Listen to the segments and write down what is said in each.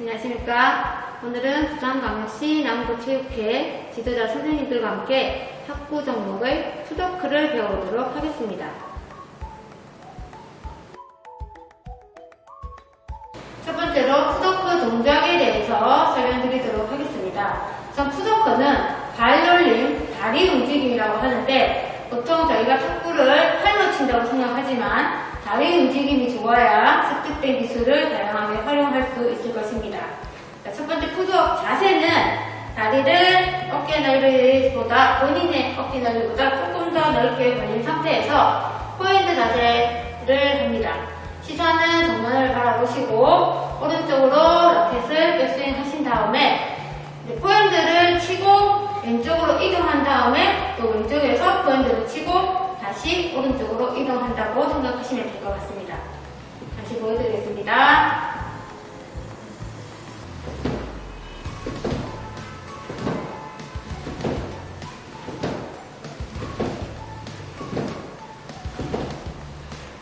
안녕하십니까. 오늘은 부산광역시 남부체육회 지도자 선생님들과 함께 학부 종목의 수도크를 배워보도록 하겠습니다. 첫 번째로 푸더크 동작에 대해서 설명드리도록 하겠습니다. 우선 푸더크는 발놀림, 다리 움직임이라고 하는데 보통 저희가 탁구를 팔로 친다고 생각하지만 다리 움직임이 좋아야 습득된 기술을 다양하게 활용할 수 있을 것입니다. 자, 첫 번째 푸드업 자세는 다리를 어깨 넓이보다 본인의 어깨 넓이보다 조금 더 넓게 벌린 상태에서 포인트 자세를 합니다. 시선은 정면을 바라보시고 오른쪽으로 라켓을 백스윙 하신 다음에 포인트를 치고 왼쪽으로 이동한 다음에 또 왼쪽에서 포인트를 치고 다시 오른쪽으로 이동한다고 생각하시면 될 것 같습니다. 다시 보여드리겠습니다.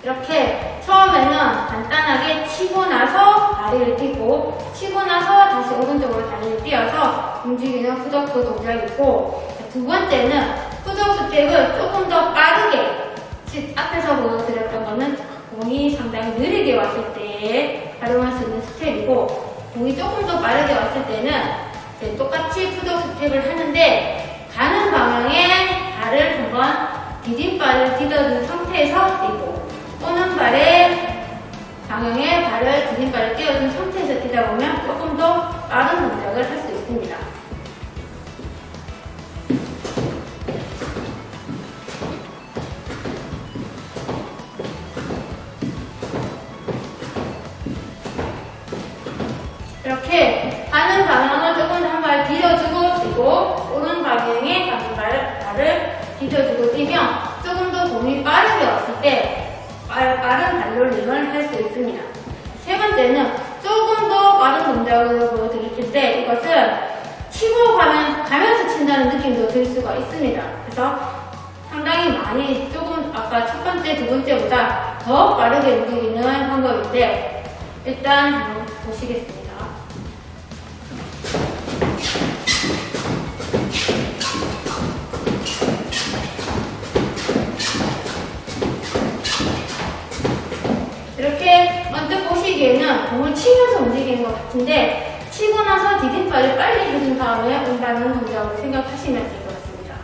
이렇게 처음에는 간단하게 치고 나서 다리를 띄고 치고 나서 다시 오른쪽으로 다리를 띄어서 움직이는 푸드업 동작이고 두 번째는 스텝을 조금 더 빠르게 지- 앞에서 보여드렸던 거는 공이 상당히 느리게 왔을 때 활용할 수 있는 스텝이고 공이 조금 더 빠르게 왔을 때는 똑같이 푸드업 스텝을 하는데 가는 방향에 발을 한번 디딤발을 디뎌준 상태에서 뛰고 오는 발에 방향에 발을 디딤발을 띄워준 상태에서 뛰다 보면 조금 더 빠른 동작을 할 수 있습니다. 이렇게 가는 방향을 조금 한 발 뒤져주고 뛰고 오는 방향에 가는 발, 발을 뒤져주고 뛰면 조금 더 공이 빠르게 왔을 때 빠- 빠른 발놀림을 할 수 있습니다. 세 번째는 조금 더 빠른 동작을 보여드릴 텐데 이것은 치고 가면, 가면서 친다는 느낌도 들 수가 있습니다. 그래서 상당히 많이 조금 아까 첫 번째, 두 번째보다 더 빠르게 움직이는 방법인데 일단 보시겠습니다. 이렇게 언뜻 보시기에는 공을 치면서 움직이는 것 같은데 치고 나서 디딤발을 빨리 해준 다음에 온다는 동작으로 생각하시면 될 것 같습니다.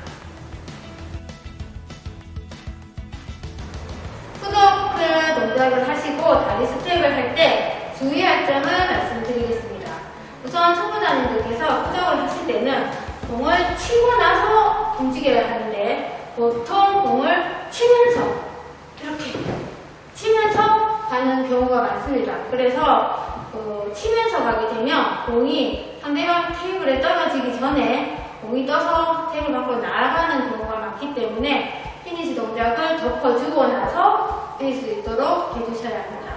푸드업 동작을 하시고 다리 스텝을 할 때 주의할 점을 말씀드리겠습니다. 우선 초보자님들께서 푸드업을 하실 때는 공을 치고 나서 움직여야 하는데 보통 공을 치면서 이렇게 치면서 경우가 많습니다. 그래서 어, 치면서 가게 되면 공이 상대방 테이블에 떨어지기 전에 공이 떠서 테이블 밖으로 날아가는 경우가 많기 때문에 피니시 동작을 덮어주고 나서 뛸 수 있도록 해주셔야 합니다.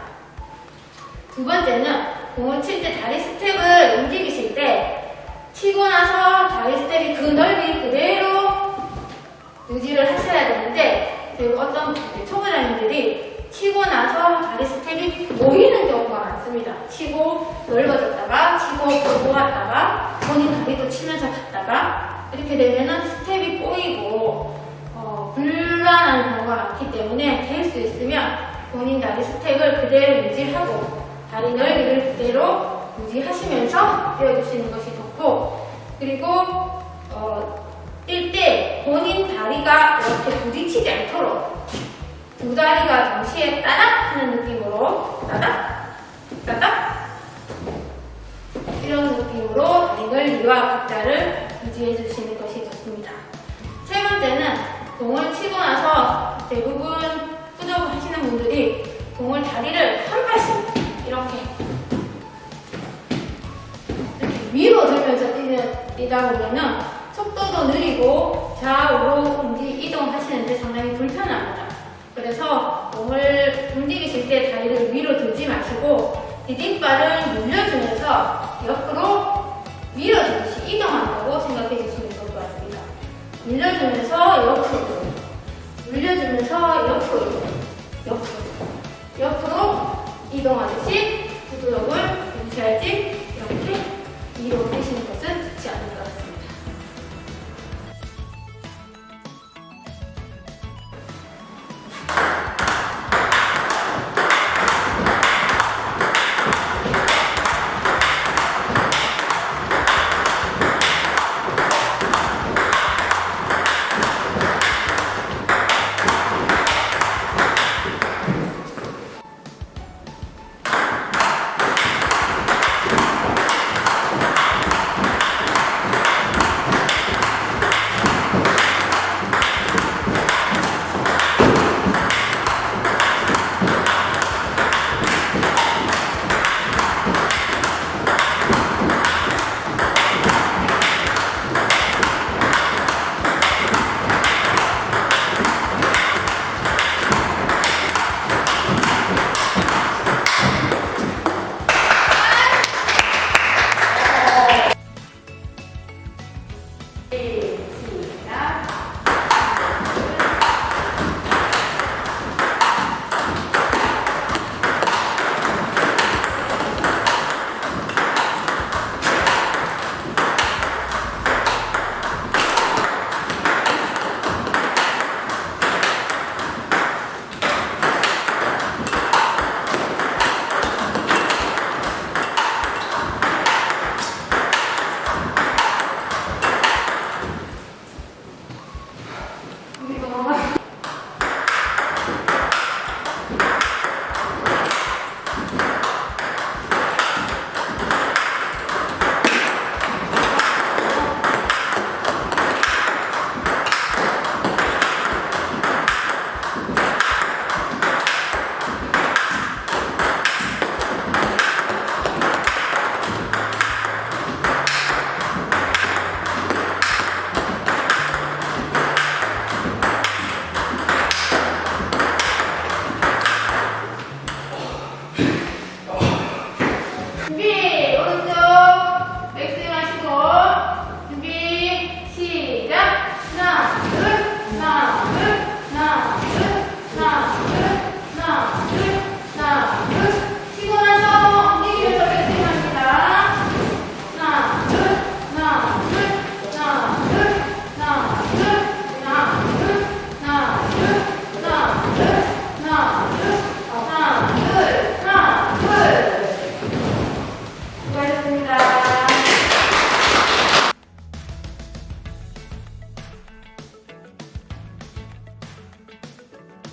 두 번째는 공을 칠 때 다리 스텝을 움직이실 때 치고 나서 다리 스텝이 그 넓이 그대로 유지를 하셔야 되는데 그리고 어떤 초보자님들이 치고 나서 스텝이 모이는 경우가 많습니다. 치고 넓어졌다가 치고 모았다가 본인 다리도 치면서 갔다가 이렇게 되면은 스텝이 꼬이고 어, 불안한 경우가 많기 때문에 될 수 있으면 본인 다리 스텝을 그대로 유지하고 다리 넓이를 그대로 유지하시면서 뛰어주시는 것이 좋고 그리고 어, 뛸 때 본인 다리가 이렇게 부딪히지 않도록 두 다리가 동시에 따닥 하는 느낌으로 따닥 따닥 이런 느낌으로 다리 넓이와 박자를 유지해 주시는 것이 좋습니다. 세 번째는 공을 치고 나서 대부분 푸드업 하시는 분들이 공을 다리를 한 발씩 이렇게 이렇게 위로 들면서 뛰다 보면은 속도도 느리고 좌우로 이동하시는데 상당히 불편합니다. 그래서 몸을 움직이실 때 다리를 위로 들지 마시고 디딤발을 눌려주면서 옆으로 밀어주듯이 이동한다고 생각해 주시면 좋을 것 같습니다. 밀려주면서 옆으로, 밀려주면서 옆으로, 옆으로, 옆으로 이동하듯이 구두력을 유지할지